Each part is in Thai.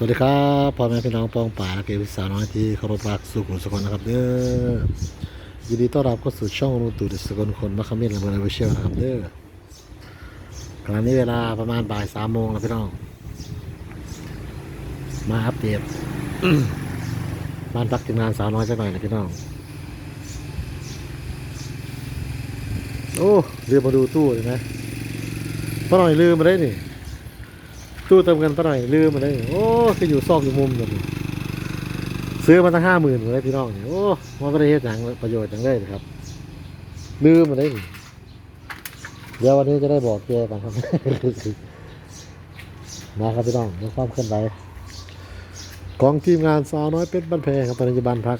สวัสดีครับพ่อแม่พี่น้องปองป่าและเกวิสาวน้อยที่เคารพรักสุขุมสุขนะครับเด้อยินดีต้อนรับเข้าสู่ช่องรูตูดิสกลคนมัคคามินและเบอร์เวเชียลนะครับเด้อขณะนี้เวลาประมาณบ่ายสามโมงแล้วพี่น้อง มาอัปเดตบ้านพักทีมงานสาวน้อยสักหน่อยนะพี่น้อง โอ้ลืมมาดูตู้เลยนะป้าหน่อยลืมมาได้นี่ ตู้เติมเงินป้าหน่อยลืมมาได้นี่โอ้คืออยู่ซอกอยู่มุมแบบนี้ซื้อมาตั้งห้าหมื่นเลยพี่น้องเนี่ยโอ้มันก็ได้เฮ็ดอย่างประโยชน์อย่างเลยนะครับ ลืมมาได้นี่เดี๋ยววันนี้จะได้บอกแกกันครับมาครับพี่น้องมาความเคลื่อนไหวของทีมงานสาวน้อยเป็นบ้านแพงครับตอนนี้จะบ้านพัก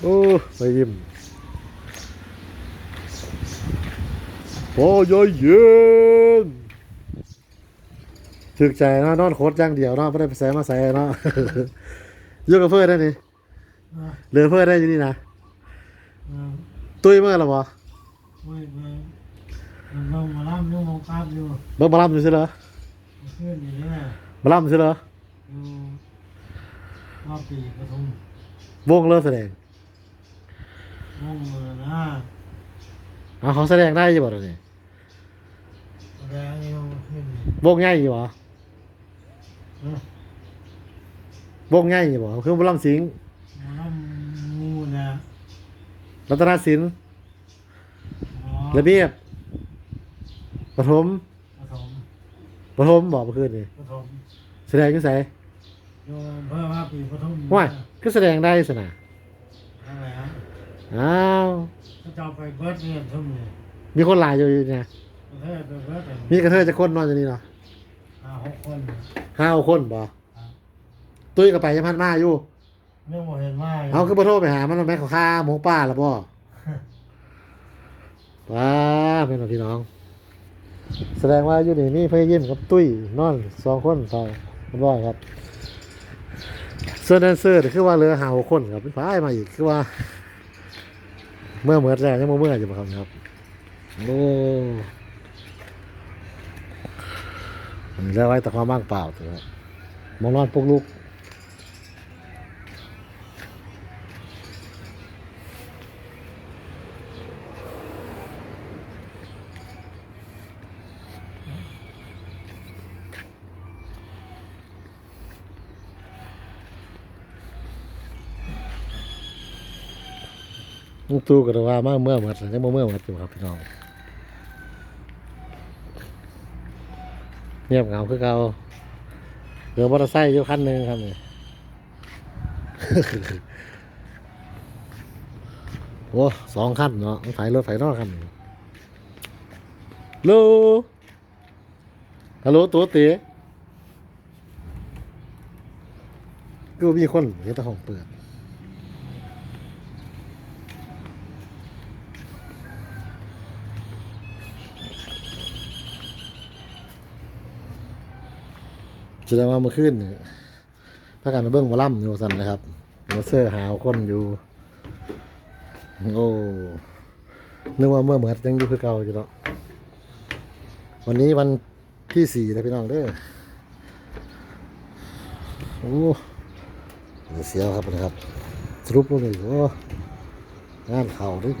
โอ้ไปยิ้มโอ้ยเย็น ถึกใจเนาะนอนโคตรอย่างเดียวเนาะไม่ได้ไปแสมาใส่เนาะอยุ่กับเพื่อนได้นี่เหลือเพื่อนได้ยู่นี่นะตุ้ยเมื่อหรอวะไม่ไม่มันลงมาล่ำยุ่มองกราบอยู่เบิ่งมาล่ำอยู่ใช่เหรอขึ้นอยู่นี่ยมาล่ำใช่เหรออยู่รอบปีปทุมวงเลิกแสดงวงเมือนะเอาเขาแสดงได้ยู่บ่เดี๋ยวนี้แดงอยู่ขึ้นวงใหญ่อยู่บ่เออ วงใหญ่อยู่บ่คือมาล่ำสิงห์มาล่ำงูนะรัตนศิลป์อ๋อระเบียบปฐมปฐมปฐมบอกเมื่อคืนนี่ปฐมแสดงอยู่ไสอยู่อำเพื่อว่าปีปทุมว่าก็แสดงได้สนะอะไรฮะอ้าวก็จะเอาไปเบิร์ดเนี่ยทุ่มเนี่ยมีคนหลายอยู่เนี่ยประเทศไปเบิร์ดเนี่ยมีกระเทยจะคนนอนอยู่นี่เนาะ ห้าหกคนเนี่ยห้าคนบ่ตุ้ยกับไปยังพันมาอยู่เรื่องโมเห็นว่าเอาคือบ่โทรไปหา มันแม่เขาฆ่าหมูป้าละบ่ว้าเป็นพี่น้อง แสดงว่าอยู่นี่มีเพื่อนยิ้มกับตุ้ยนอนสองคนสองคนร้อยครับส่วนแดนเซอร์นี่คือว่าเหลือหาหกคนครับเป็นฝ่ายมาอีกคือว่า เมื่อเหมือนแรกยังบ่เมื่ออยู่บ่ครับครับโอ้ อันนี้ยกว่าแต่ความว่างเปล่าตัวครับมองนอนปลุกลูกลุงตู่ก็ว่ามาเมื่อหมดยังบ่เมื่อหมดอยู่ครับพี่น้อง เงียบเหงาคือเก่าเหลือมอเตอร์ไซค์อยู่คันหนึ่งครับนี่โอ้สองคันเนาะไฟรถไฟนอกคันลโลฮัลโหลตัวเต๋ก็มีคนเห็นตะห้องเปิด ดงว่าเมื่อคืนพากันมาเบิ้งหมาล่ำอยู่สันนะครับมาเสื้อหาวคนอยู่ โอ้นึกว่าเมื่อเหมือนยังอยู่คือเก่าอยู่เนาะวันนี้วันที่สี่นะพี่น้องเด้อโอ้เสียวครับนะครับสรุปลงเลยโอ้งานเข่าด้วย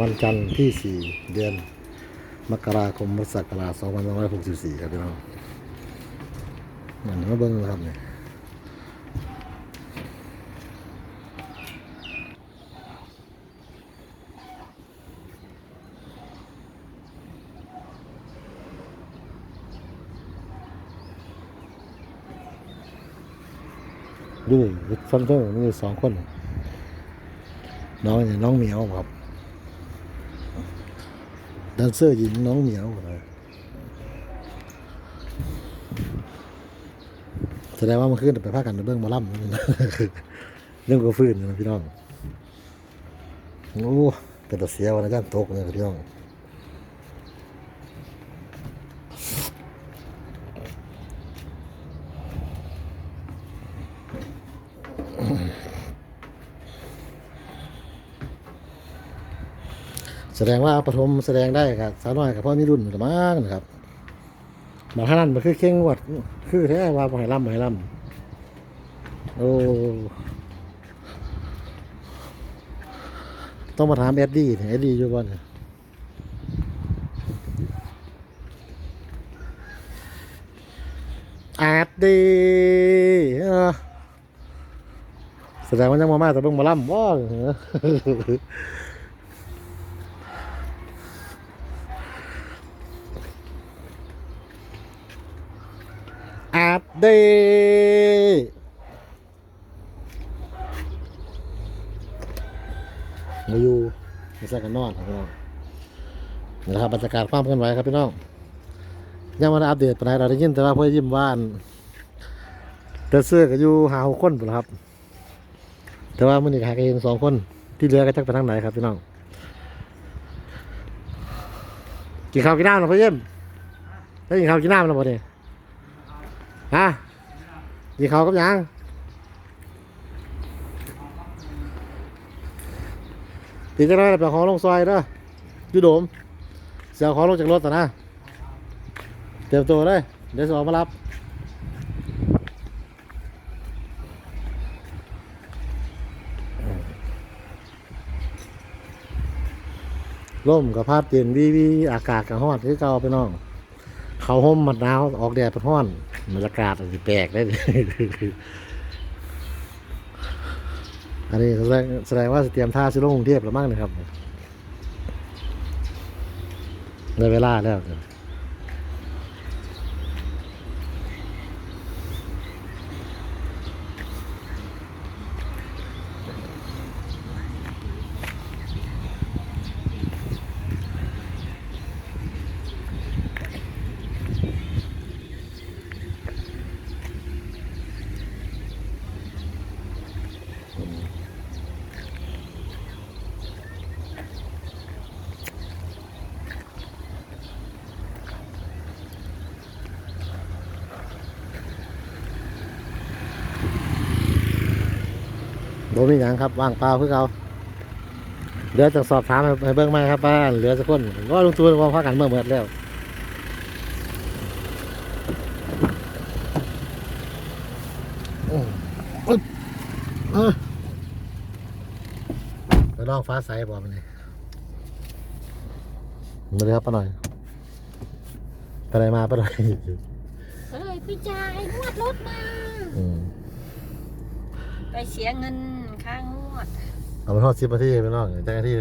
วันจันทร์ที่สี่เดือน มกราคมพุทธศักราช2564 ครับพี่น้องนั่นมาเบิ่งนะครับเนี่ยดูนี่ฟันเฟิงมีสองคน น้องเนี่ยน้องเหมียวครับ ดนเซอร์หญิงน้องเหนียวนะแสดงว่ามันขึ้นไปภาคกันเบื้องหมาล่ำเรื่องก็ฟื้นนะพี่น้องโอ้เป็นตะเสียวันะจ้าตกเลยพี่น้อง ดงว่าปฐมแสดงได้ครับสาวน้อยกับพ่อมีรุ่นอยู่ละมั้งนะครับบาท่านั้นมันคือเข่งงวด คือแท้ว่าบ่ให้ล่ำบ่ให้ล่ำโอ้ต้องมาถามเอ็ดดี้เอ็ดดี้อยู่ก่อนแอดดี้แสดงว่ายังมามาแต่เบิ่งมาล่ำว้า อาบ เดมาอยู่มาใส่กันนอนครับพี่น้องนะครับบรรยากาศความเคลื่อนไหวครับพี่น้องยังมาอัปเดตปนใดเราได้ยินแต่ว่าเพื่อยิ้มว่านเดินเสื้อก็อยู่หาหกคนครับ แต่ว่ามันอีกหากันเองสองคนที่เหลือก็จักไปทางไหนครับพี่น้องกินข้าวกินน้ำหรอเพื่อยิ้มได้กินข้าวกินน้ำแล้วบ่เนี่ย ฮะยีเขากับยังตีจะได้แบบของลงซอยเด้อยูโดม เสียของลงจากรถต่อนะเตรียมตัวเลย เดี๋ยวสออกมารับร่มกับภาพเย็นวีวีอากาศกับฮอดคือเก่าไปน้อง เขาห่มมัดหนาวออกแดดเป็นห้อน บรรยากาศอาจจะแปลกได้อันนี้แสดงแสดงว่าเตรียมท่าสิลงกรุงเทพแล้วมั้งนะครับในเวลาแล้ว โดมีอย่างครับว่างเปล่าคือเขาเดี๋ยวจะสอบถามให้ให้เบิ่งไหมครับว่านเหลือสักคนก็ลงตัวว่าพักกันเมื่อเมื่อแล้วโอ้อึ๊บเออไปลองฟ้าใสบอกมันนี่มาเลยครับป้าหน่อยไปไหนมาป้าหน่อยเอ้ยไปจ่ายงวดรถมาไปเสียเงิน ค่างวดเอาไปทอดซิปมาที่พี่น้องจังที่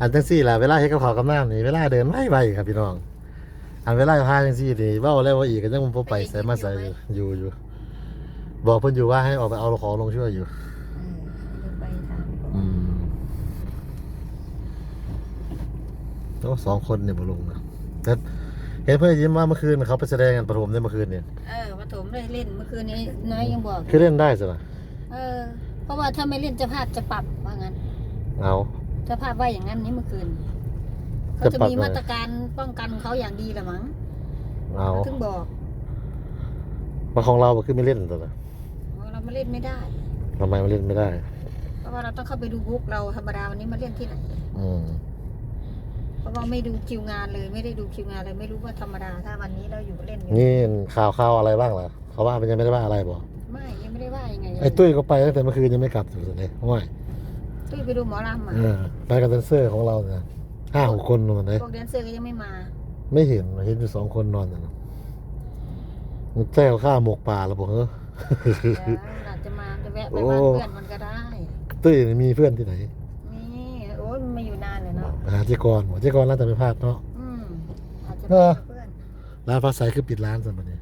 อันจังซี่ล่ะเวลาเฮ็ดกับข้าวกับน้ำนี่เวลาเดินไม่ไหวครับพี่น้อง อันเวลาพาจังซี่นี่เว้าแล้วว่าอีกก็ยังบ่ไปใส่มาใส่อยู่อยู่ บอกเพิ่นอยู่ว่าให้ออกไปเอาของลงช่วยอยู่เออไปทางอืมโอ้สองคนเนี่ยบ่ลงนะแต่เห็นเพื่อนยิ้มว่าเมื่อคืนเขาไปแสดงกันประถมในเมื่อคืนเนี่ยเออปฐมเลยเล่นเมื่อคืนนี้น้อยยังบอกคือเล่นได้สินะเออ เพราะว่าถ้าไม่เล่นเจ้าภาพจะปรับว่างั้นเอา เจ้าภาพว่าอย่างนั้นนี่เมื่อคืนเขาจะจะปรับมีอะไรมาตรการป้องกันของเขาอย่างดีละมั้งเอาเขาถึงบอกมาของเราบ่คือไม่เล่นสินะว่าเรามาเล่นไม่ได้ ทำไมมาเล่นไม่ได้ เพราะว่าเราต้องเข้าไปดูบุ๊กเราธรรมดาวันนี้มาเล่นที่ไหน อืมเพราะว่าไม่ดูคิวงานเลยไม่ได้ดูคิวงานเลยไม่รู้ว่าธรรมดาถ้าวันนี้เราอยู่เล่นอยู่นี่ข่าวข่าวอะไรบ้างล่ะเขาว่ามันยังไม่ได้ว่าอะไรบ่ไม่ยัง ไม่ได้ว่ายังไงไอ้ตุ้ยก็ไปตั้งแต่เมื่อคืนยังไม่กลับอยู่เลยว่าตุ้ยไปดูหมอลำอะเออไปกับแดนเซอร์ของเราเนี่ยห้าหกคนนอนเลยพวกแดนเซอร์ก็ยังไม่มา ไม่เห็นเห็นอยู่สองคนนอนอยู่นะมันแจ้วข้าหมกป่าแล้วบอกเฮ้อแล้วอาจจะมาจะแวะไปบ้านเพื่อนมันก็ได้ตุ้ยนี่มีเพื่อนที่ไหนนี่โอ้ยมันมาอยู่นานเลยเนาะไปหาเจกรบอกเจกรน่าจะไม่พลาดเนาะอืมอาจจะเอไปอกับเพื่อนร้านฟ้าใสคือปิดร้านสัมปนี้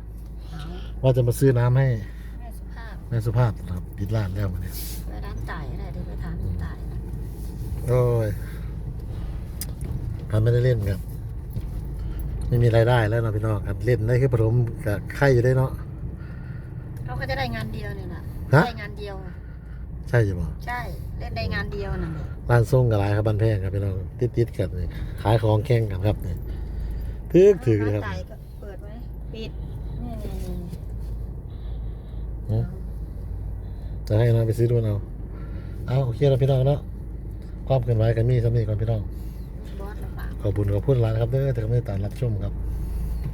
เอาว่าจะมาซื้อน้ำให้ แม่สุภาพแม่สุภาพนะครับปิดร้านแล้วมันเนี่ยไปร้านต่ายอะไรเดี๋ยวไปถามต่ายโอ้ยกันไม่ได้เล่นครับ ไม่มีรายได้แล้วเนาะพี่น้องกันเล่นได้แค่ปฐมกับไข่อยู่ได้เนาะเขาก็จะได้งานเดียวเนี่ยนะฮะได้งานเดียว ใช่ใช่ปะใช่ เล่นได้งานเดียวน่ะร้านส่งกับร้านครับบ้านแพงครับพี่น้องติดติดๆกันเลยขายของแข่งกันครับเนี่ยถือถือเลยครับร้านต่ายก็เปิดไว้ปิดนี่นี่นี่หืม จะให้น้องไปซื้อดูเอาเอาโอเคแล้วพี่น้องเนาะความเคลื่อนไหวกันมีสำนีก่อนพี่น้องบอสหรือเปล่าขอบคุญขอบคุณร้านครับเด้อแต่ก็ไม่ได้ตามรับชมครับ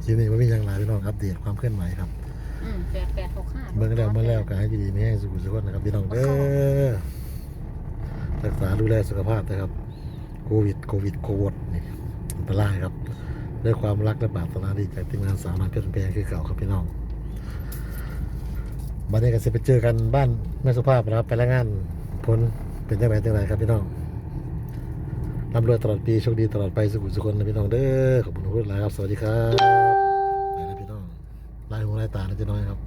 สคลิปนี้ว่ามีอย่างไรพี่น้องอัปเดตความเคลื่อนไหวครับอืมแปดแปดหกห้าเมื่อแล้วเมื่อแล้วก็ให้ดีๆไม่ให้สุขสุขคนนะครับพี่น้องเด้อรักษาดูแลสุขภาพนะครับ โควิดโควิดโควิดนี่อันตรายครับด้วยความรักและปรารถนาดีจากทีมงานสาวน้อยเพชรแพงคือเก่าครับพี่น้อง วันนี้ก็จะไปเจอกันบ้านแม่สุภาพนะครับไปรายงานผลเป็นยังไงจังไรครับพี่น้องร่ำรวยตลอดปีโชคดีตลอดไปสุขสุขคนนะพี่น้องเด้อขอบคุณทุกท่านครับ สวัสดีครับไปแล้วพี่น้องไล่หูไล่ตานะเจ๊น้อยครับ